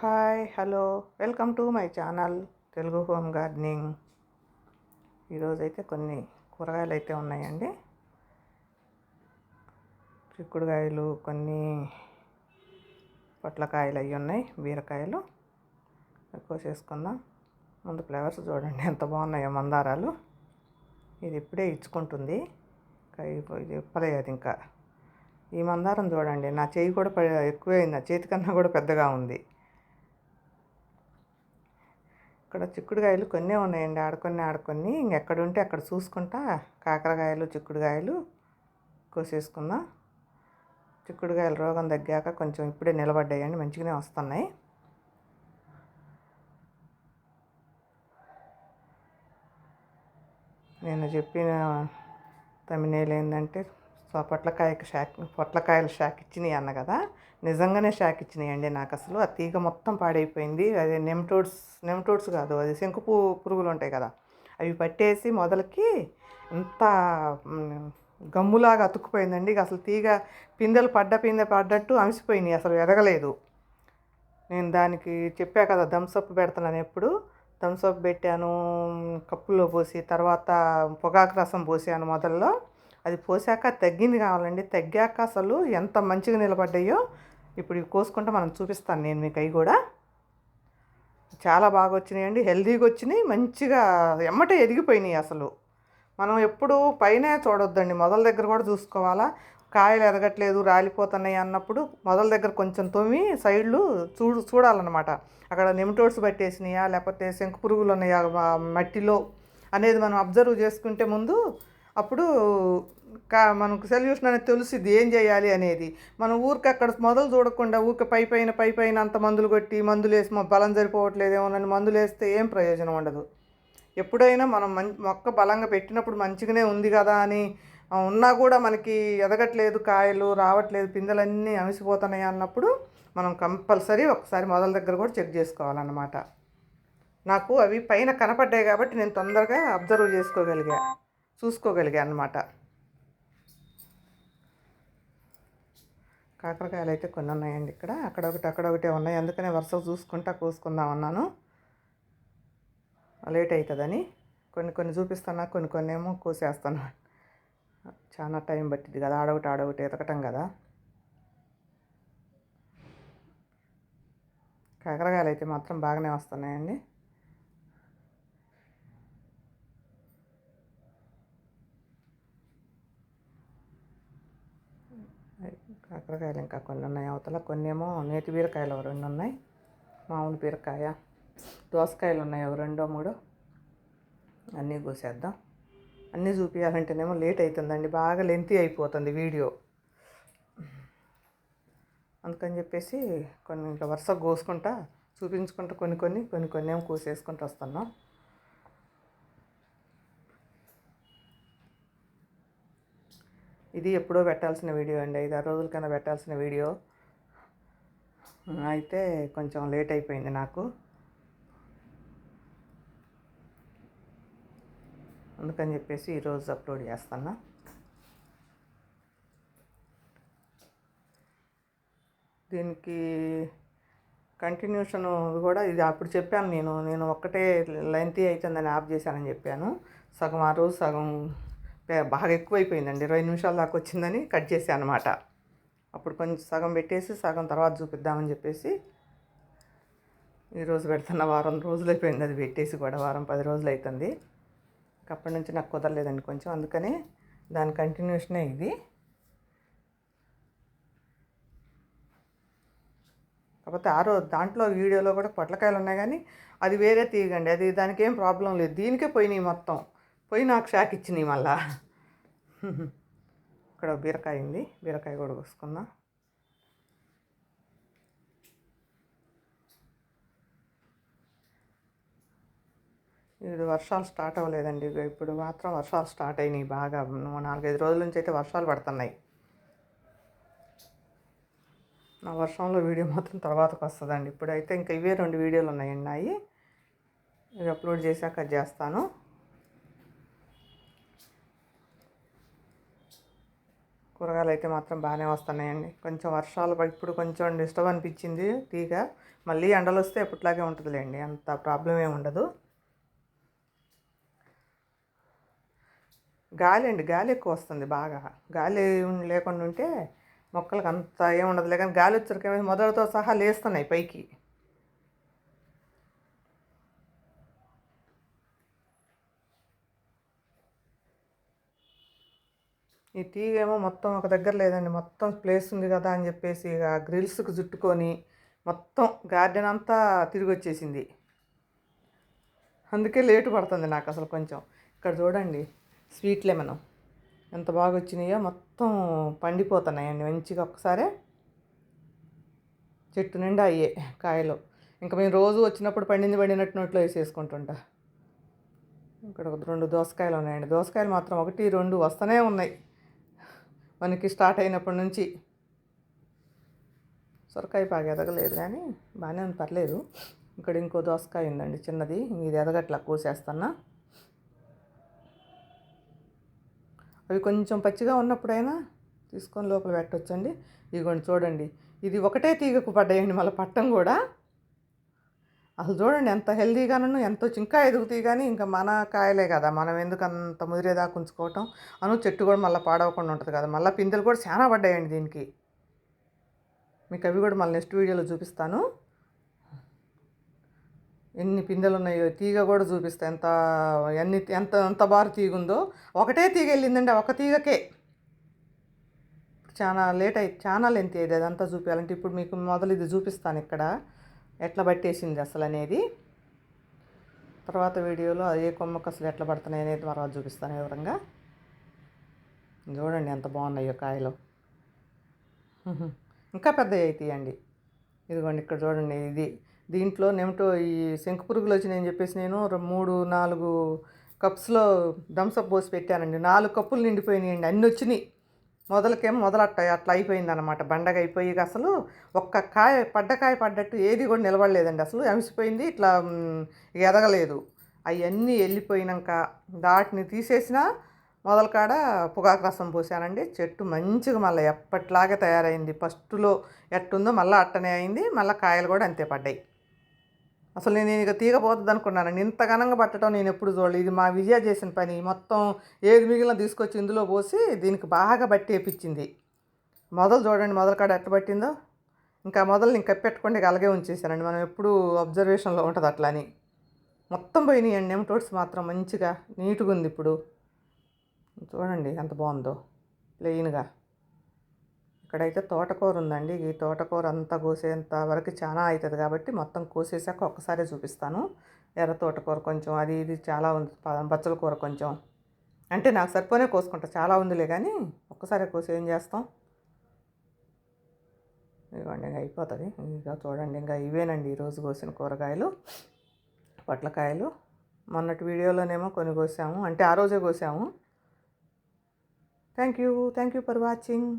Hi hello. Welcome to my channel Telugu home gardening. ఈరోజు అయితే కొన్ని కూరగాయలు అయితే ఉన్నాయండి. చిక్కుడుకాయలు కొన్ని పొట్లకాయలు అవి ఉన్నాయి బీరకాయలు. కోసేసుకుందాం. ముందు ఫ్లవర్స్ చూడండి ఎంత బాగున్నాయో మందారాలు. ఇది ఇప్పుడే ఇచ్చుకుంటుంది. ఇది ఇప్పలేదు ఇంకా. ఈ మందారం చూడండి నా చేయి కూడా ఎక్కువైంది నా చేతి కన్నా కూడా పెద్దగా ఉంది. ఇక్కడ చిక్కుడుకాయలు కొన్నే ఉన్నాయండి. ఆడుకొని ఆడుకొని ఇంకెక్కడుంటే అక్కడ చూసుకుంటా కాకరకాయలు చిక్కుడుకాయలు కోసేసుకుందాం. చిక్కుడుకాయలు రోగం తగ్గాక కొంచెం ఇప్పుడే నిలబడ్డాయండి. మంచిగానే వస్తున్నాయి. నేను చెప్పిన తమిళ ఏంటంటే సో పొట్లకాయకి షాక్ పొట్లకాయలు షాక్ ఇచ్చినాయి అన్న కదా. నిజంగానే షాక్ ఇచ్చినాయి అండి నాకు అసలు. ఆ తీగ మొత్తం పాడైపోయింది. అది నెమ్టోడ్స్ నెమ్టోడ్స్ కాదు అది శంకుపు పురుగులు ఉంటాయి కదా. అవి పట్టేసి మొదలకి ఎంత గమ్ములాగా అతుక్కుపోయిందండి. అసలు తీగ పిందెలు పడ్డ పిందె పడ్డట్టు అమిసిపోయినాయి అసలు ఎదగలేదు. నేను దానికి చెప్పా కదా థమ్స్అప్ పెడుతున్నాను ఎప్పుడు. థమ్స్అప్ పెట్టాను కప్పులో పోసి తర్వాత పొగాకు రసం పోసాను మొదల్లో. అది పోసాక తగ్గింది కావాలండి. తగ్గాక అసలు ఎంత మంచిగా నిలబడ్డాయో ఇప్పుడు ఇవి కోసుకుంటే మనం చూపిస్తాను నేను మీకు అవి కూడా. చాలా బాగా వచ్చినాయండి. హెల్తీగా వచ్చినాయి. మంచిగా ఎమ్మటే ఎదిగిపోయినాయి అసలు. మనం ఎప్పుడు పైనే చూడొద్దండి. మొదల దగ్గర కూడా చూసుకోవాలా? కాయలు ఎదగట్లేదు రాలిపోతున్నాయి అన్నప్పుడు మొదల దగ్గర కొంచెం తొమ్మి సైడ్లు చూడు చూడాలన్నమాట. అక్కడ నెమటోడ్స్ పట్టేసినాయా? లేకపోతే శంకు పురుగులు ఉన్నాయా మట్టిలో అనేది మనం అబ్జర్వ్ చేసుకుంటే ముందు అప్పుడు కా మనకు సొల్యూషన్ అనేది తెలుసుది ఏం చేయాలి అనేది. మనం ఊరికి అక్కడ మొదలు చూడకుండా ఊరికి పై పైన పై పైన అంత మందులు కొట్టి మందులు వేసి మా బలం సరిపోవట్లేదేమోనని మందులు వేస్తే ఏం ప్రయోజనం ఉండదు. ఎప్పుడైనా మనం మం మొక్క బలంగా పెట్టినప్పుడు మంచిగానే ఉంది కదా అని ఉన్నా కూడా మనకి ఎదగట్లేదు కాయలు రావట్లేదు పిందెలన్నీ అమిసిపోతున్నాయి అన్నప్పుడు మనం కంపల్సరీ ఒకసారి మొదల దగ్గర కూడా చెక్ చేసుకోవాలన్నమాట. నాకు అవి పైన కనపడ్డాయి కాబట్టి నేను తొందరగా అబ్జర్వ్ చేసుకోగలిగా. చూసుకోగలిగా అన్నమాట కాకరకాయలు అయితే కొన్ని ఉన్నాయండి ఇక్కడ. అక్కడ ఒకటి అక్కడ ఒకటే ఉన్నాయి. అందుకనే వరుస చూసుకుంటా కోసుకుందాం అన్నాను. లేట్ అవుతుందని కొన్ని కొన్ని చూపిస్తున్నా కొన్ని కొన్ని ఏమో కోసేస్తాను. చాలా టైం పట్టింది కదా ఆడొకటి ఆడొకటి ఎతకటం కదా. కాకరకాయలు అయితే మాత్రం బాగానే వస్తున్నాయండి. కాకరకాయలు ఇంకా కొన్ని ఉన్నాయి. అవతల కొన్ని ఏమో నేతి బీరకాయలు రెండు ఉన్నాయి. మామూలు బీరకాయ దోసకాయలు ఉన్నాయి ఒక రెండో మూడో. అన్నీ కోసేద్దాం. అన్నీ చూపించాలంటేనేమో లేట్ అవుతుందండి బాగా లెంతి అయిపోతుంది వీడియో. అందుకని చెప్పేసి కొన్ని ఇట్లా వరుస కోసుకుంటా చూపించుకుంటా కొన్ని కొన్ని కొన్ని కొన్ని ఏమో కోసేసుకుంటూ వస్తున్నాం. ఇది ఎప్పుడో పెట్టాల్సిన వీడియో అండి. ఐదారు రోజుల కన్నా పెట్టాల్సిన వీడియో. అయితే కొంచెం లేట్ అయిపోయింది నాకు. అందుకని చెప్పేసి ఈరోజు అప్లోడ్ చేస్తాను దీనికి కంటిన్యూషన్ కూడా ఇది అప్పుడు చెప్పాను నేను. నేను ఒక్కటే లెంతీ అవుతుందని ఆఫ్ చేశానని చెప్పాను. సగం ఆ రోజు సగం బాగా ఎక్కువైపోయిందండి. ఇరవై నిమిషాల దాకా వచ్చిందని కట్ చేశాను అనమాట అప్పుడు కొంచెం సగం పెట్టేసి సగం తర్వాత చూపిద్దామని చెప్పేసి ఈరోజు పెడుతున్న వారం రోజులు అయిపోయింది. అది పెట్టేసి కూడా వారం పది రోజులు అవుతుంది అప్పటి నుంచి నాకు కుదరలేదండి కొంచెం. అందుకని దాని కంటిన్యూషనే ఇది. కాకపోతే ఆ రోజు దాంట్లో వీడియోలో కూడా పొట్లకాయలు ఉన్నాయి కానీ అది వేరే తీయగండి అది దానికి ఏం ప్రాబ్లం లేదు. దీనికే పోయినాయి మొత్తం. పోయి నాకు షాక్ ఇచ్చినాయి మళ్ళా. ఇక్కడ బీరకాయ ఉంది. బీరకాయ కూడా కోసుకుందాం. ఇది వర్షాలు స్టార్ట్ అవ్వలేదండి. ఇప్పుడు మాత్రం వర్షాలు స్టార్ట్ అయినాయి బాగా. నాలుగైదు రోజుల నుంచి అయితే వర్షాలు పడుతున్నాయి. నా వర్షంలో వీడియో మాత్రం తర్వాతకు వస్తుందండి. ఇప్పుడైతే ఇంకా ఇవే రెండు వీడియోలు ఉన్నాయండి. నాయి ఇవి అప్లోడ్ చేశాక చేస్తాను. కూరగాయలు అయితే మాత్రం బాగానే వస్తున్నాయండి. కొంచెం వర్షాలు ఇప్పుడు కొంచెం డిస్టర్బ్ అనిపించింది టీగా మళ్ళీ ఎండలు వస్తే ఎప్పటిలాగే ఉంటుందిలేండి. అంత ప్రాబ్లం ఏమి ఉండదు. గాలి అండి గాలి ఎక్కువ వస్తుంది బాగా. గాలి లేకుండా ఉంటే మొక్కలకు అంత ఏం ఉండదులే. కానీ గాలి వచ్చరికే మొదలతో సహా లేస్తున్నాయి పైకి. ఈ తీగ ఏమో మొత్తం ఒక దగ్గర లేదండి. మొత్తం ప్లేస్ ఉంది కదా అని చెప్పేసి ఇక గ్రిల్స్కి చుట్టుకొని మొత్తం గార్డెన్ అంతా తిరిగి వచ్చేసింది. అందుకే లేటు పడుతుంది నాకు అసలు కొంచెం. ఇక్కడ చూడండి స్వీట్ లెమన్ ఎంత బాగా వచ్చినాయో మొత్తం పండిపోతున్నాయండి. మంచిగా ఒక్కసారే చెట్టు నిండా అయ్యే కాయలు. ఇంకా మేము రోజు వచ్చినప్పుడు పండింది పండినట్టు నోట్లో వేసేసుకుంటుంటా. ఇక్కడ ఒక రెండు దోసకాయలు ఉన్నాయండి. దోసకాయలు మాత్రం ఒకటి రెండు వస్తూనే ఉన్నాయి. మనకి స్టార్ట్ అయినప్పటి నుంచి సొరకాయ బాగా ఎదగలేదు కానీ బాగానే ఉంది పర్లేదు. ఇక్కడ ఇంకో దోసకాయ ఉందండి చిన్నది. ఇది ఎదగట్లా కోసేస్తున్నా అవి కొంచెం పచ్చిగా ఉన్నప్పుడైనా తీసుకొని లోపల పెట్టొచ్చండి. ఇదిగోండి చూడండి. ఇది ఒకటే తీగకు పడ్డాయండి మళ్ళీ పట్టం కూడా. అసలు చూడండి ఎంత హెల్దీగాను ఎంతో చింకా ఎదుగుతాయి కానీ ఇంకా మన కాయలే కదా. మనం ఎందుకు అంత ముదిరేదాకా ఉంచుకోవటం అను చెట్టు కూడా మళ్ళీ పాడవకుండా ఉంటుంది కదా. మళ్ళీ పిందెలు కూడా చాలా పడ్డాయండి దీనికి. మీకు అవి కూడా మళ్ళీ నెక్స్ట్ వీడియోలో చూపిస్తాను. ఎన్ని పిందెలు ఉన్నాయో తీగ కూడా చూపిస్తా. ఎంత ఎన్ని ఎంత ఎంత బారు తీగ ఉందో ఒకటే తీగ వెళ్ళిందండి ఒక తీగకే. చాలా లేట్ అయి చాలా లెంత్ అయ్యేది అదంతా చూపించాలంటే ఇప్పుడు మీకు మొదలు ఇది చూపిస్తాను ఇక్కడ. ఎట్లా పట్టేసింది అసలు అనేది తర్వాత వీడియోలో ఏ కొమ్మకు అసలు ఎట్లా పడుతున్నాయి అనేది తర్వాత చూపిస్తాను వివరంగా. చూడండి ఎంత బాగున్నాయో కాయలు. ఇంకా పెద్దవి అవుతాయండి ఇదిగోండి ఇక్కడ చూడండి ఇది. దీంట్లో నేమిటో ఈ శంకు పురుగులు వచ్చినాయని చెప్పేసి నేను మూడు నాలుగు కప్స్లో థమ్స్అప్ పోసి పెట్టానండి. నాలుగు కప్పులు నిండిపోయినాయండి. అన్నీ వచ్చినాయి. మొదలకేమో మొదలట్ట అట్లా అయిపోయింది అనమాట బండగా అయిపోయి అసలు ఒక్క కాయ పడ్డకాయ పడ్డట్టు ఏది కూడా నిలబడలేదండి. అసలు అమిసిపోయింది ఇట్లా ఎదగలేదు. అవన్నీ వెళ్ళిపోయినాక దాటిని తీసేసిన మొదలకాడ పొగాకు రసం పోసానండి. చెట్టు మంచిగా మళ్ళీ ఎప్పట్లాగే తయారైంది. ఫస్ట్లో ఎట్టుందో మళ్ళీ అట్టనే అయింది. మళ్ళీ కాయలు కూడా అంతే పడ్డాయి. అసలు నేను ఇక తీగపోతుంది అనుకున్నానండి ఇంత ఘనంగా పట్టడం నేను ఎప్పుడు చూడలేదు. ఇది మా విజయ చేసిన పని. మొత్తం ఏది మిగిలిన తీసుకొచ్చి ఇందులో పోసి దీనికి బాగా బట్టి వేపించింది. మొదలు చూడండి మొదలు కాడ ఎట్ట పట్టిందో. ఇంకా మొదలు నేను కప్పెట్టుకోండి అలాగే ఉంచేసానండి మనం ఎప్పుడు అబ్జర్వేషన్లో ఉంటుంది అట్లా అని మొత్తం పోయినాయండి. నెమటోడ్స్ మాత్రం మంచిగా నీట్గా ఉంది ఇప్పుడు. చూడండి ఎంత బాగుందో. ప్లెయిన్గా ఇక్కడైతే తోటకూర ఉందండి ఈ తోటకూర అంతా కోసేంత వరకు చాలా అవుతుంది కాబట్టి మొత్తం కోసేసాక ఒక్కసారి చూపిస్తాను. ఎర్ర తోటకూర కొంచెం అది ఇది చాలా ఉంది. బచ్చల కూర కొంచెం. అంటే నాకు సరిపోనే కోసుకుంటా. చాలా ఉందిలే కానీ ఒక్కసారి కోసి ఏం చేస్తాం? ఇదిగోండి ఇంకా అయిపోతుంది. ఇంకా చూడండి ఇంకా ఇవేనండి ఈరోజు కోసిన కూరగాయలు పొట్లకాయలు. మొన్నటి వీడియోలోనేమో కొన్ని కోసాము. అంటే ఆ రోజే కోసాము. Thank you. Thank you for watching.